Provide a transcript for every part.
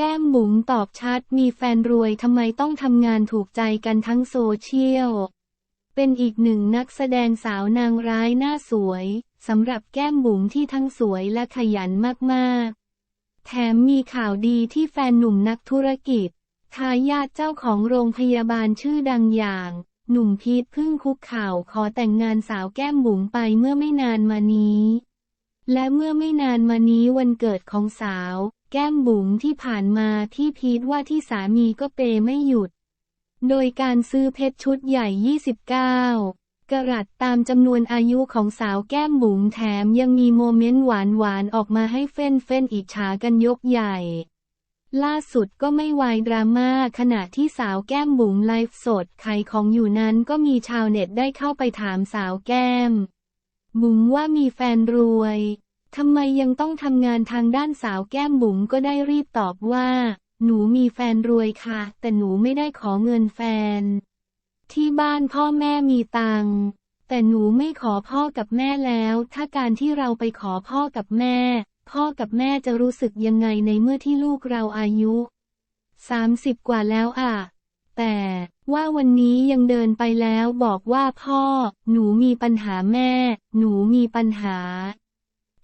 แก้มบุ๋มตอบชัด มีแฟนรวยทำไมต้องทำงานถูกใจกันทั้งโซเชียล เป็นอีกหนึ่งนักแสดงสาวนางร้ายหน้าสวยสำหรับแก้มบุ๋มที่ทั้งสวยและขยันมากๆ แถมมีข่าวดีที่แฟนหนุ่มนักธุรกิจ ทายาทเจ้าของโรงพยาบาลชื่อดังอย่าง หนุ่มพีทเพึ่งคุกข่าวขอแต่งงานสาวแก้มบุ๋มไปเมื่อไม่นานมานี้ และเมื่อไม่นานมานี้วันเกิดของสาว แก้มบุ๋มที่ผ่านมาที่พีทว่าที่สามีก็เปไม่หยุด โดยการซื้อเพชรชุดใหญ่ 29กะรัตตามจำนวนอายุของสาวแก้มบุ๋มแถมยังมีโมเมนต์หวานๆออกมาให้เฟ้นเฟ้นๆอิจฉากันยกใหญ่ ล่าสุดก็ไม่วายดราม่าขณะที่สาวแก้มบุ๋มไลฟ์สดขายของอยู่นั้นก็มีชาวเน็ตได้เข้าไปถามสาวแก้ม บุ๋มว่ามีแฟนรวย ทำไมยังต้องทำงานทางด้านสาวแก้มบุ๋มก็ได้รีบตอบว่า หนูมีแฟนรวยค่ะ แต่หนูไม่ได้ขอเงินแฟน ที่บ้านพ่อแม่มีตังค์แต่หนูไม่ขอพ่อกับแม่แล้ว ถ้าการที่เราไปขอพ่อกับแม่ พ่อกับแม่จะรู้สึกยังไงในเมื่อที่ลูกเราอายุ30กว่าแล้วอะ แต่ว่าวันนี้ยังเดินไปแล้วบอกว่าพ่อ หนูมีปัญหาแม่ หนูมีปัญหา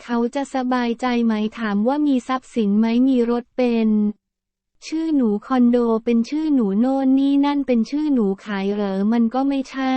เขาจะสบายใจไหมถามว่ามีทรัพย์สินไหมมีรถเป็น ชื่อหนูคอนโดเป็นชื่อหนูโน่นนี่นั่นเป็นชื่อหนูขายเหรอมันก็ไม่ใช่